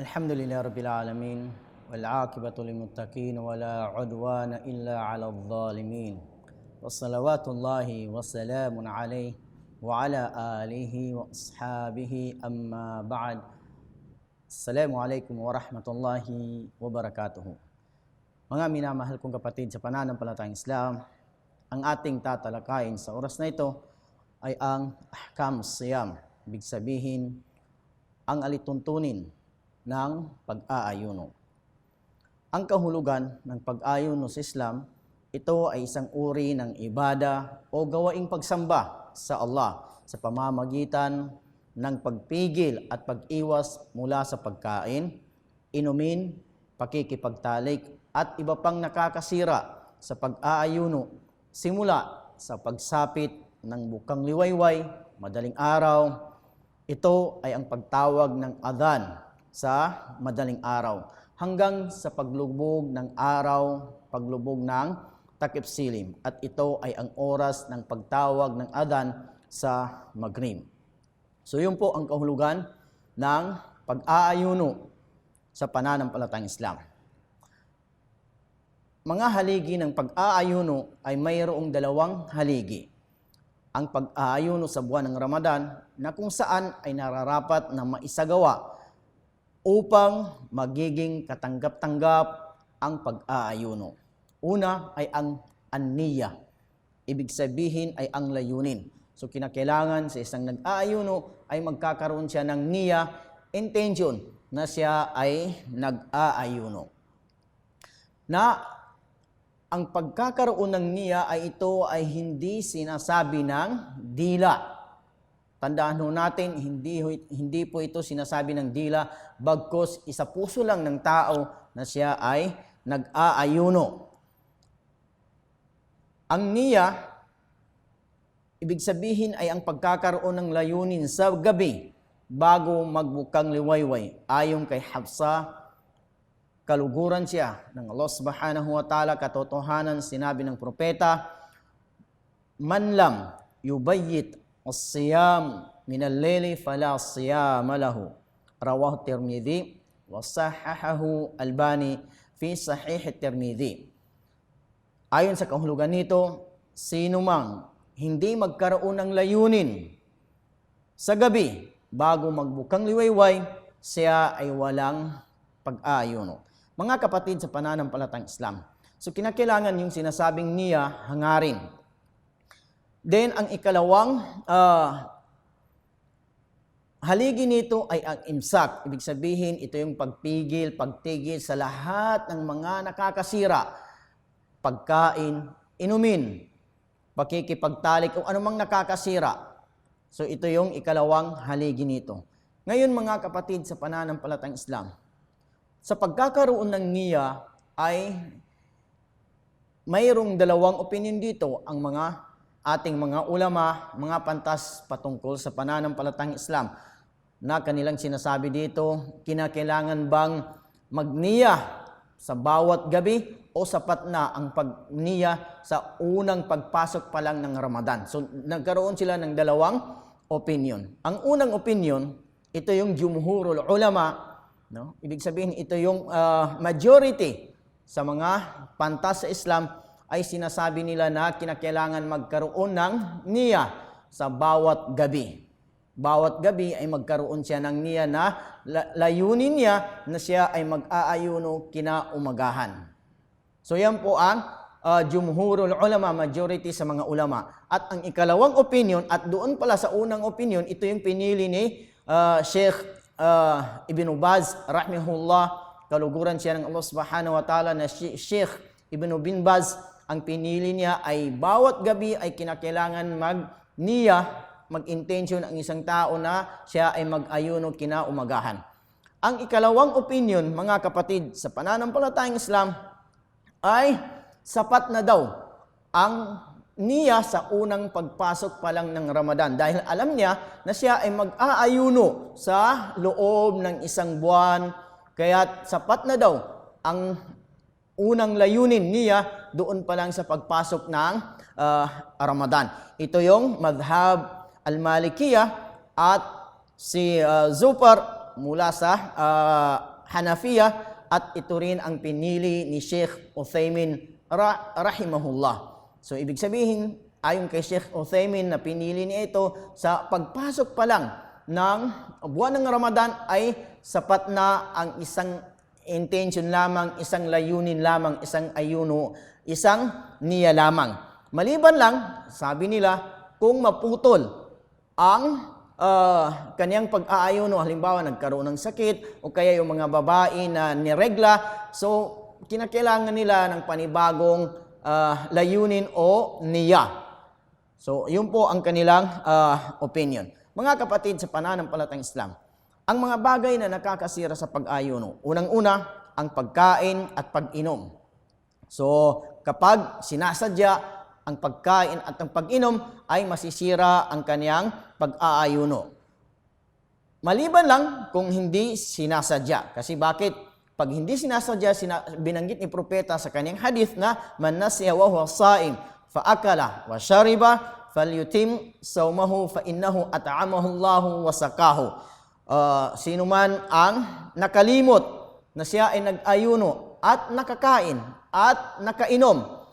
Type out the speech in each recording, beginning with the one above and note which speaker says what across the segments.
Speaker 1: الحمد لله رب العالمين والعاقبة للمتقين ولا عدوان إلا على الظالمين وصلوات الله وسلام عليه وعلى آله وأصحابه أما بعد السلام عليكم ورحمة الله وبركاته Mga minamahal kong kapatid sa pananampalatayang Islam, ang ating tatalakayin sa oras na ito ay ang ahkam siyam. Ibig sabihin, ang alituntunin ng pag-aayuno. Ang kahulugan ng pag-ayuno sa Islam, ito ay isang uri ng ibada o gawaing pagsamba sa Allah sa pamamagitan ng pagpigil at pag-iwas mula sa pagkain, inumin, pakikipagtalik at iba pang nakakasira sa pag-aayuno simula sa pagsapit ng bukang liwayway, madaling araw. Ito ay ang pagtawag ng adhan sa madaling araw hanggang sa paglubog ng araw, paglubog ng takip silim. At ito ay ang oras ng pagtawag ng adhan sa maghrib. So yun po ang kahulugan ng pag-aayuno sa pananampalatayang Islam. Mga haligi ng pag-aayuno ay mayroong dalawang haligi. Ang pag-aayuno sa buwan ng Ramadan na kung saan ay nararapat na maisagawa upang magiging katanggap-tanggap ang pag-aayuno. Una ay ang aniya. Ibig sabihin ay ang layunin. So kinakailangan sa isang nag-aayuno ay magkakaroon siya ng niya, intention na siya ay nag-aayuno. Na ang pagkakaroon ng niya ay ito ay hindi sinasabi ng dila. Tandaan ho natin, hindi, hindi po ito sinasabi ng dila, bagkos isa puso lang ng tao na siya ay nag-aayuno. Ang niya, ibig sabihin ay ang pagkakaroon ng layunin sa gabi bago magbukang liwayway. Ayon kay Hafsa, kaluguran siya ng Allah subhanahu wa ta'ala, katotohanan sinabi ng propeta, Man lam yubayyit as-siyam min al-layli fala siyama lahu. Rawahu Tirmidhi wa sahahahu Albani fi sahih Tirmidhi. Ayon sa kahulugan nito, sino mang hindi magkaroon ng layunin sa gabi bago magbukang liwayway, siya ay walang pag-ayuno. Mga kapatid sa pananampalatang Islam, so kinakailangan yung sinasabing niya hangarin. Then, ang ikalawang uh, haligi nito ay ang imsak. Ibig sabihin, ito yung pagpigil, pagtigil sa lahat ng mga nakakasira. Pagkain, inumin, pakikipagtalik, o anumang nakakasira. So, ito yung ikalawang haligi nito. Ngayon, mga kapatid sa pananampalatang Islam, sa pagkakaroon ng niya ay mayroong dalawang opinion dito ang mga ating mga ulama, mga pantas patungkol sa pananampalatang Islam na kanilang sinasabi dito, kinakailangan bang magniya sa bawat gabi o sapat na ang pagniya sa unang pagpasok pa lang ng Ramadan. So nagkaroon sila ng dalawang opinion. Ang unang opinion, ito yung jumhurul ulama, no? Ibig sabihin ito yung uh, majority sa mga pantas sa Islam ay sinasabi nila na kinakailangan magkaroon ng niya sa bawat gabi. Bawat gabi ay magkaroon siya ng niya na layunin niya na siya ay mag-aayuno kinaumagahan. So yan po ang uh, jumhurul ulama, majority sa mga ulama. At ang ikalawang opinion, at doon pala sa unang opinion, ito yung pinili ni uh, Sheikh uh, Ibn Baz, rahmihullah, kaluguran siya ng Allah subhanahu wa ta'ala na Sheikh Ibn Bin Baz, ang pinili niya ay bawat gabi ay kinakailangan mag-niya, mag-intention ang isang tao na siya ay mag-ayuno kinaumagahan. Ang ikalawang opinion, mga kapatid, sa pananampalatayang Islam, ay sapat na daw ang niya sa unang pagpasok pa lang ng Ramadan dahil alam niya na siya ay mag-aayuno sa loob ng isang buwan kaya sapat na daw ang unang layunin niya doon pa lang sa pagpasok ng uh, Ramadan. Ito yung madhab al-Malikiyah at si uh, Zufar mula sa ah, Hanafiya at ito rin ang pinili ni Sheikh Uthaymin ra- rahimahullah. So ibig sabihin, ayon kay Sheikh Uthaymin na pinili niya ito sa pagpasok pa lang ng buwan ng Ramadan ay sapat na ang isang intention lamang, isang layunin lamang, isang ayuno, isang niya lamang. Maliban lang, sabi nila, kung maputol ang ah, kaniyang pag-aayuno, halimbawa nagkaroon ng sakit o kaya yung mga babae na niregla, so kinakailangan nila ng panibagong ah, layunin o niya. So, yun po ang kanilang ah, opinion. Mga kapatid sa pananampalatang Islam, ang mga bagay na nakakasira sa pag-ayuno, unang-una, ang pagkain at pag-inom. So, kapag sinasadya ang pagkain at ang pag-inom ay masisira ang kaniyang pag-aayuno. Maliban lang kung hindi sinasadya. Kasi bakit? Pag hindi sinasadya, sina- binanggit ni propeta sa kanyang hadith na man nasiya wa huwa saim fa akala wa shariba falyutim sawmahu fa innahu at'amahu Allahu wa sakahu. Ah, sino man ang nakalimot na siya ay nag-ayuno at nakakain at nakainom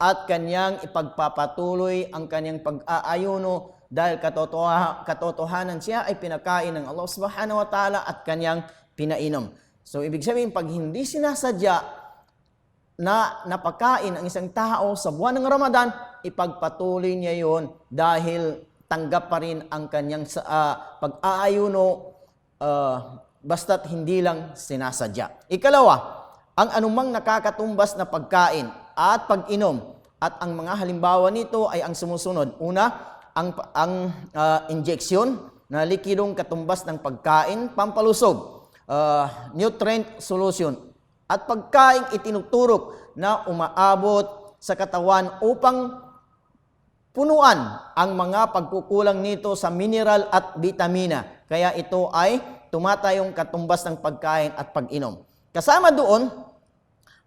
Speaker 1: at kanyang ipagpapatuloy ang kanyang pag-aayuno dahil katotoha, katotohanan siya ay pinakain ng Allah subhanahu wa ta'ala at kanyang pinainom. So, ibig sabihin, pag hindi sinasadya na napakain ang isang tao sa buwan ng Ramadan, ipagpatuloy niya yon dahil tanggap pa rin ang kanyang ah, pag-aayuno ah, basta't hindi lang sinasadya. Ikalawa, ang anumang nakakatumbas na pagkain at pag-inom at ang mga halimbawa nito ay ang sumusunod. Una, ang, ang ah, injection na likidong katumbas ng pagkain, pampalusog, ah, nutrient solution, at pagkain itinuturok na umaabot sa katawan upang punuan ang mga pagkukulang nito sa mineral at vitamina. Kaya ito ay tumatayong katumbas ng pagkain at pag-inom. Kasama doon,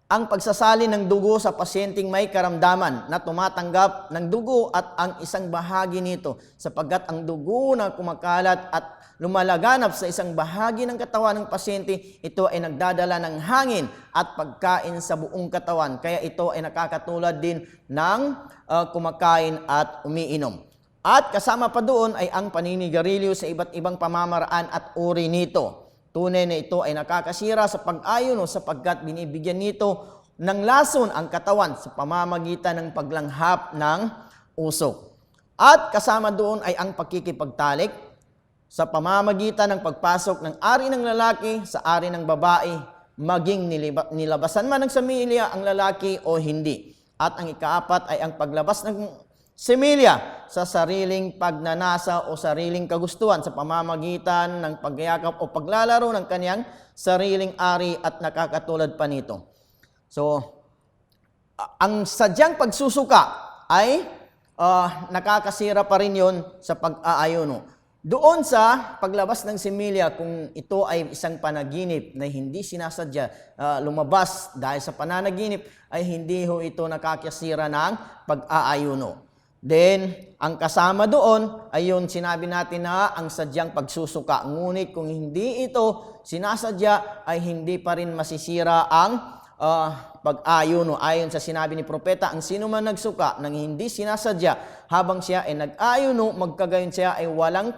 Speaker 1: ang pagsasali ng dugo sa pasyenteng may karamdaman na tumatanggap ng dugo at ang isang bahagi nito sapagkat ang dugo na kumakalat at lumalaganap sa isang bahagi ng katawan ng pasyente, ito ay nagdadala ng hangin at pagkain sa buong katawan. Kaya ito ay nakakatulad din ng ah, kumakain at umiinom. At kasama pa doon ay ang paninigarilyo sa iba't ibang pamamaraan at uri nito. Tunay na ito ay nakakasira sa pag-ayuno sapagkat binibigyan nito ng lason ang katawan sa pamamagitan ng paglanghap ng usok. At kasama doon ay ang pakikipagtalik sa pamamagitan ng pagpasok ng ari ng lalaki sa ari ng babae, maging nilabasan man ng samilya ang lalaki o hindi. At ang ikaapat ay ang paglabas ng semilya sa sariling pagnanasa o sariling kagustuhan sa pamamagitan ng pagyakap o paglalaro ng kanyang sariling ari at nakakatulad pa nito. So, ang sadyang pagsusuka ay ah, nakakasira pa rin yon sa pag-aayuno. Doon sa paglabas ng similya, kung ito ay isang panaginip na hindi sinasadya ah, lumabas dahil sa pananaginip, ay hindi ho ito nakakasira ng pag-aayuno. Then, ang kasama doon ay yung sinabi natin na ang sadyang pagsusuka. Ngunit kung hindi ito sinasadya, ay hindi pa rin masisira ang ah, pag-ayuno. Ayon sa sinabi ni Propeta, ang sino man nagsuka nang hindi sinasadya habang siya ay nag-ayuno, magkagayon siya ay walang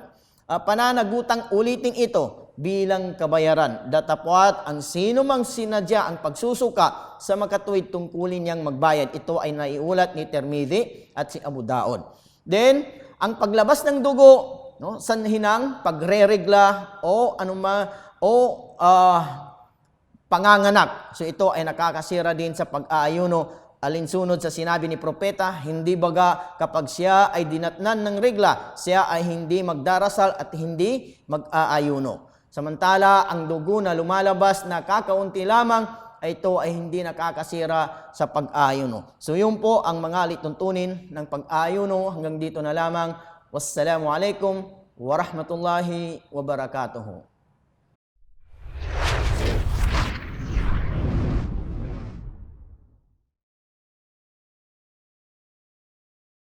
Speaker 1: ah, pananagutang ulitin ito bilang kabayaran. Datapwat ang sino mang sinadya ang pagsusuka sa makatuwid tungkulin niyang magbayad. Ito ay naiulat ni Termidi at si Abu Daud. Then, ang paglabas ng dugo, no, sanhinang pagreregla o anuma o ah, panganganak. So ito ay nakakasira din sa pag-aayuno alinsunod sa sinabi ni propeta, hindi baga kapag siya ay dinatnan ng regla, siya ay hindi magdarasal at hindi mag-aayuno. Samantala, ang dugo na lumalabas na kakaunti lamang, ay ito ay hindi nakakasira sa pag-ayuno. So yun po ang mga lituntunin ng pag-ayuno. Hanggang dito na lamang. Wassalamu alaikum warahmatullahi wabarakatuhu.